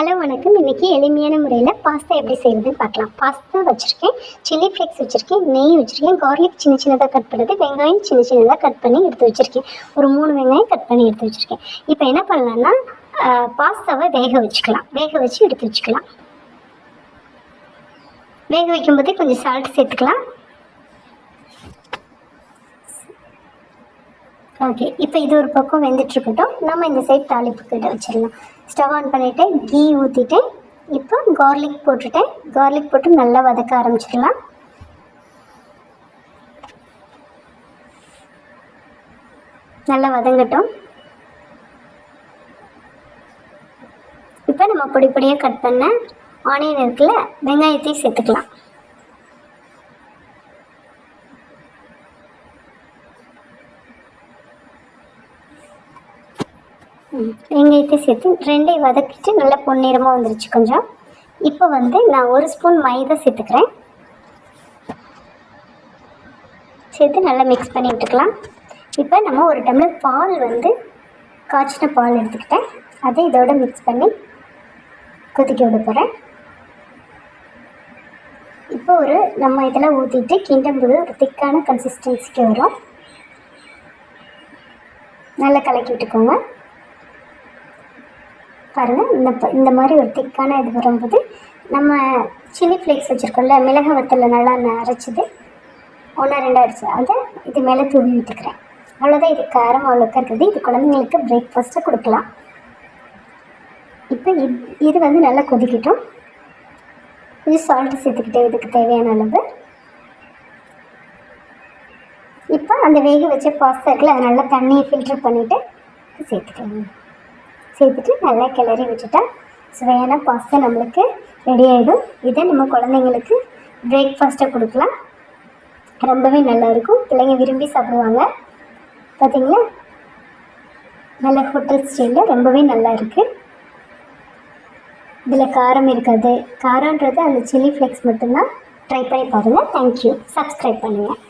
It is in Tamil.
ஹலோ வணக்கம். இன்றைக்கி எளிமையான முறையில் பாஸ்தா எப்படி செய்யறதுன்னு பார்க்கலாம். பாஸ்தா வச்சுருக்கேன் சில்லி ஃப்ளேக்ஸ் வச்சுருக்கேன் நெய் வச்சுருக்கேன் கார்லிக் சின்ன சின்னதாக கட் பண்ணது வெங்காயம் சின்ன சின்னதாக கட் பண்ணி எடுத்து வச்சுருக்கேன். ஒரு மூணு வெங்காயம் கட் பண்ணி எடுத்து வச்சுருக்கேன். இப்போ என்ன பண்ணலான்னா பாஸ்தாவை வேக வச்சுக்கலாம். வேக வச்சு எடுத்து வச்சுக்கலாம். வேக வைக்கும்போதே கொஞ்சம் சால்ட் சேர்த்துக்கலாம். ஓகே இப்போ இது ஒரு பக்கம் வெந்துட்டுருக்கட்டும். நம்ம இந்த சைட் தாளிப்பு கிட்ட வச்சிடலாம். ஸ்டவ் ஆன் பண்ணிவிட்டு கீ ஊற்றிட்டேன் இப்போ கார்லிக் போட்டுட்டேன். கார்லிக் போட்டு நல்லா வதக்க ஆரம்பிச்சிடலாம். நல்லா வதங்கட்டும். இப்போ நம்ம பொடி பொடியாக கட் பண்ண ஆனியன் இருக்குல்ல வெங்காயத்தையும் சேர்த்துக்கலாம். வெங்காயத்தை சேர்த்து ரெண்டையும் வதக்கிட்டு நல்லா பொன்னிறமாக வந்துருச்சு கொஞ்சம். இப்போ வந்து நான் ஒரு ஸ்பூன் மைதா சேர்த்துக்கிறேன். சேர்த்து நல்லா மிக்ஸ் பண்ணி விட்டுக்கலாம். இப்போ நம்ம ஒரு டம்ளர் பால் வந்து காய்ச்சின பால் எடுத்துக்கிட்டேன். அதை இதோட மிக்ஸ் பண்ணி கொதிக்க விட போகிறேன் இப்போ ஒரு நம்ம இதெல்லாம் ஊற்றிட்டு கிண்டும்போது ஒரு திக்கான கன்சிஸ்டன்சிக்கு வரும். நல்லா கலக்கி விட்டுக்கோங்க. பாருங்கள் இந்த இந்த மாதிரி ஒரு திக்கான இது வரும்போது நம்ம சில்லி ஃப்ளேக்ஸ் வச்சுருக்கோம்ல மிளகு வத்தலில் நல்லா அரைச்சிது ஒன்றா ரெண்டா அடிச்சு அதை இது மேலே தூவி விட்டுக்கிறேன். அவ்வளோதான் இது காரம் அவ்வளோக்கா இருக்குது இது குழந்தைங்களுக்கு பிரேக்ஃபாஸ்ட்டை கொடுக்கலாம். இப்போ இது இது வந்து நல்லா கொதிக்கட்டும். கொஞ்சம் சால்ட்டு சேர்த்துக்கிட்டே இதுக்கு தேவையான அளவு. இப்போ அந்த வேக வச்ச பாஸ்தா இருக்குல்ல அதை நல்லா தண்ணியை ஃபில்டர் பண்ணிவிட்டு சேர்த்துக்கலாம். சேர்த்துட்டு நல்லா கிளறி விட்டுட்டா சுவையான பாஸ்தா நம்மளுக்கு ரெடி ஆகிடும் இதை நம்ம குழந்தைங்களுக்கு பிரேக்ஃபாஸ்ட்டை கொடுக்கலாம். ரொம்பவே நல்லா இருக்கும். பிள்ளைங்க விரும்பி சாப்பிடுவாங்க. பார்த்தீங்களா நல்ல ஹோட்டல் ஸ்டைலில் ரொம்பவே நல்லா இருக்குது இதில் காரம் இருக்காது. காரன்றது அந்த சில்லி ஃப்ளேக்ஸ் மட்டும்தான். ட்ரை பண்ணி பாருங்கள் தேங்க்யூ சப்ஸ்கிரைப் பண்ணுங்கள்